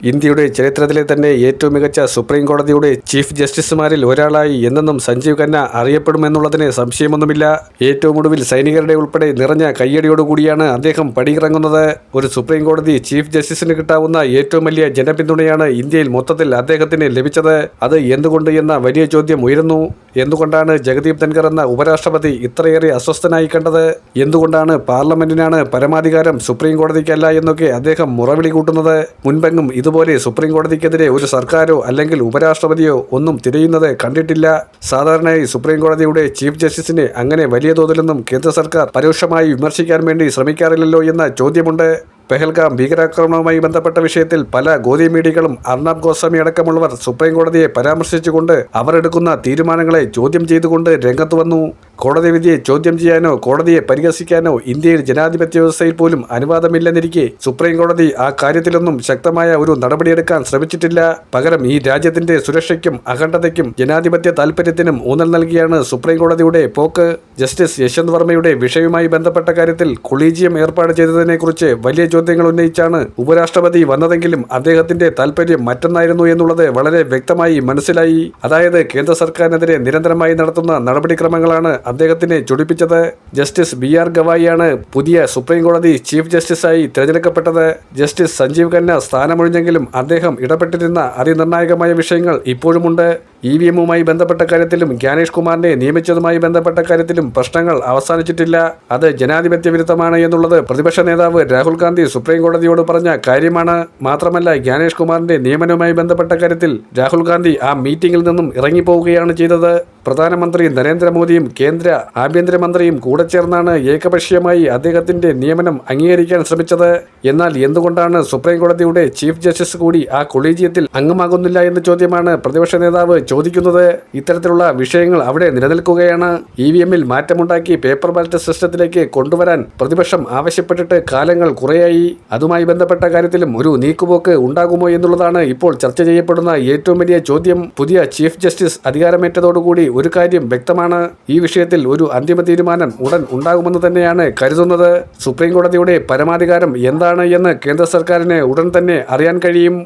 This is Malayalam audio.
ഇന്ത്യയുടെ ചരിത്രത്തിലെ തന്നെ ഏറ്റവും മികച്ച സുപ്രീം കോടതിയുടെ ചീഫ് ജസ്റ്റിസുമാരിൽ ഒരാളായി എന്നെന്നും സഞ്ജീവ് ഖന്ന അറിയപ്പെടുമെന്നുള്ളതിന് സംശയമൊന്നുമില്ല. ഏറ്റവും ഒടുവിൽ സൈനികരുടെ ഉൾപ്പെടെ നിറഞ്ഞ കയ്യടിയോടുകൂടിയാണ് അദ്ദേഹം പടിയിറങ്ങുന്നത്. ഒരു സുപ്രീം കോടതി ചീഫ് ജസ്റ്റിസിന് കിട്ടാവുന്ന ഏറ്റവും വലിയ ജനപിന്തുണയാണ് ഇന്ത്യയിൽ മൊത്തത്തിൽ അദ്ദേഹത്തിന് ലഭിച്ചത്. അത് എന്തുകൊണ്ട് എന്ന വലിയ ചോദ്യം ഉയരുന്നു. എന്തുകൊണ്ടാണ് ജഗദീപ് ധൻഖർ എന്ന ഉപരാഷ്ട്രപതി ഇത്രയേറെ അസ്വസ്ഥനായി കണ്ടത്? എന്തുകൊണ്ടാണ് പാർലമെന്റിനാണ് പരമാധികാരം സുപ്രീം കോടതിക്കല്ല എന്നൊക്കെ അദ്ദേഹം മുറവിളി കൂട്ടുന്നത്? മുൻപെങ്ങും ഇതുപോലെ സുപ്രീം കോടതിക്കെതിരെ ഒരു സർക്കാരോ അല്ലെങ്കിൽ ഉപരാഷ്ട്രപതിയോ ഒന്നും തിരയുന്നത് കണ്ടിട്ടില്ല. സാധാരണയായി സുപ്രീം കോടതിയുടെ ചീഫ് ജസ്റ്റിസിനെ അങ്ങനെ വലിയ തോതിലൊന്നും കേന്ദ്ര സർക്കാർ പരോക്ഷമായി വിമർശിക്കാൻ വേണ്ടി ശ്രമിക്കാറില്ലല്ലോ എന്ന ചോദ്യമുണ്ട്. പെഹൽഗാം ഭീകരാക്രമണവുമായി ബന്ധപ്പെട്ട വിഷയത്തിൽ പല ഗോതി മീഡിയകളും അർണബ് ഗോസ്വാമി അടക്കമുള്ളവർ സുപ്രീം കോടതിയെ പരാമർശിച്ചുകൊണ്ട് അവർ എടുക്കുന്ന തീരുമാനങ്ങളെ ചോദ്യം ചെയ്തുകൊണ്ട് രംഗത്ത് വന്നു. കോടതി വിധിയെ ചോദ്യം ചെയ്യാനോ കോടതിയെ പരിഹസിക്കാനോ ഇന്ത്യയിൽ ജനാധിപത്യ വ്യവസ്ഥയിൽ പോലും അനുവാദമില്ലെന്നിരിക്കെ സുപ്രീം കോടതി ആ കാര്യത്തിലൊന്നും ശക്തമായ ഒരു നടപടിയെടുക്കാൻ ശ്രമിച്ചിട്ടില്ല. പകരം ഈ രാജ്യത്തിന്റെ സുരക്ഷയ്ക്കും അഖണ്ഡതയ്ക്കും ജനാധിപത്യ താൽപര്യത്തിനും ഊന്നൽ നൽകിയാണ് സുപ്രീം കോടതിയുടെ പോക്ക്. ജസ്റ്റിസ് യശ്വന്ത് വർമ്മയുടെ വിഷയവുമായി ബന്ധപ്പെട്ട കാര്യത്തിൽ കൊളീജിയം ഏർപ്പാട് ചെയ്തതിനെക്കുറിച്ച് വലിയ ചോദ്യങ്ങൾ ഉന്നയിച്ചാണ് ഉപരാഷ്ട്രപതി വന്നതെങ്കിലും അദ്ദേഹത്തിന്റെ താൽപര്യം മറ്റൊന്നായിരുന്നു എന്നുള്ളത് വളരെ വ്യക്തമായി മനസ്സിലായി. അതായത് കേന്ദ്ര സർക്കാരിനെതിരെ നിരന്തരമായി നടത്തുന്ന നടപടിക്രമങ്ങളാണ് അദ്ദേഹത്തിനെ ചൊടിപ്പിച്ചത്. ജസ്റ്റിസ് ബി ആർ ഗവായിയാണ് പുതിയ സുപ്രീം കോടതി ചീഫ് ജസ്റ്റിസായി തിരഞ്ഞെടുക്കപ്പെട്ടത്. ജസ്റ്റിസ് സഞ്ജീവ് ഖന്ന സ്ഥാനമൊഴിഞ്ഞെങ്കിലും അദ്ദേഹം ഇടപെട്ടിരുന്ന അതിനിർണായകമായ വിഷയങ്ങൾ ഇപ്പോഴുമുണ്ട്. ഇ വി എമ്മുമായി ബന്ധപ്പെട്ട കാര്യത്തിലും ജ്ഞാനേഷ് കുമാറിനെ നിയമിച്ചതുമായി ബന്ധപ്പെട്ട കാര്യത്തിലും പ്രശ്നങ്ങൾ അവസാനിച്ചിട്ടില്ല. അത് ജനാധിപത്യ വിരുദ്ധമാണ് എന്നുള്ളത് പ്രതിപക്ഷ നേതാവ് രാഹുൽ ഗാന്ധി സുപ്രീം കോടതിയോട് പറഞ്ഞ കാര്യമാണ്. മാത്രമല്ല ജ്ഞാനേഷ് കുമാറിന്റെ നിയമനവുമായി ബന്ധപ്പെട്ട കാര്യത്തിൽ രാഹുൽ ഗാന്ധി ആ മീറ്റിംഗിൽ നിന്നും ഇറങ്ങിപ്പോവുകയാണ് ചെയ്തത്. പ്രധാനമന്ത്രി നരേന്ദ്രമോദിയും കേന്ദ്ര ആഭ്യന്തരമന്ത്രിയും കൂടെ ചേർന്നാണ് ഏകപക്ഷീയമായി അദ്ദേഹത്തിന്റെ നിയമനം അംഗീകരിക്കാൻ ശ്രമിച്ചത്. എന്നാൽ എന്തുകൊണ്ടാണ് സുപ്രീംകോടതിയുടെ ചീഫ് ജസ്റ്റിസ് കൂടി ആ കൊളീജിയത്തിൽ അംഗമാകുന്നില്ല എന്ന ചോദ്യമാണ് പ്രതിപക്ഷ നേതാവ് ചോദിക്കുന്നത്. ഇത്തരത്തിലുള്ള വിഷയങ്ങൾ അവിടെ നിലനിൽക്കുകയാണ്. ഇ വി എമ്മിൽ മാറ്റമുണ്ടാക്കി പേപ്പർ ബാലറ്റ് സിസ്റ്റത്തിലേക്ക് കൊണ്ടുവരാൻ പ്രതിപക്ഷം ആവശ്യപ്പെട്ടിട്ട് കാലങ്ങൾ കുറേയായി. അതുമായി ബന്ധപ്പെട്ട കാര്യത്തിലും ഒരു നീക്കുപോക്ക് ഉണ്ടാകുമോ എന്നുള്ളതാണ് ഇപ്പോൾ ചർച്ച ചെയ്യപ്പെടുന്ന ഏറ്റവും വലിയ ചോദ്യം. പുതിയ ചീഫ് ജസ്റ്റിസ് അധികാരമേറ്റതോടുകൂടി ഒരു കാര്യം വ്യക്തമാണ്. ഈ വിഷയത്തിൽ ഒരു അന്തിമ തീരുമാനം ഉടൻ ഉണ്ടാകുമെന്ന് തന്നെയാണ് കരുതുന്നത്. സുപ്രീം കോടതിയുടെ പരമാധികാരം എന്താണ് എന്ന് കേന്ദ്ര സർക്കാരിന് ഉടൻ തന്നെ അറിയാൻ കഴിയും.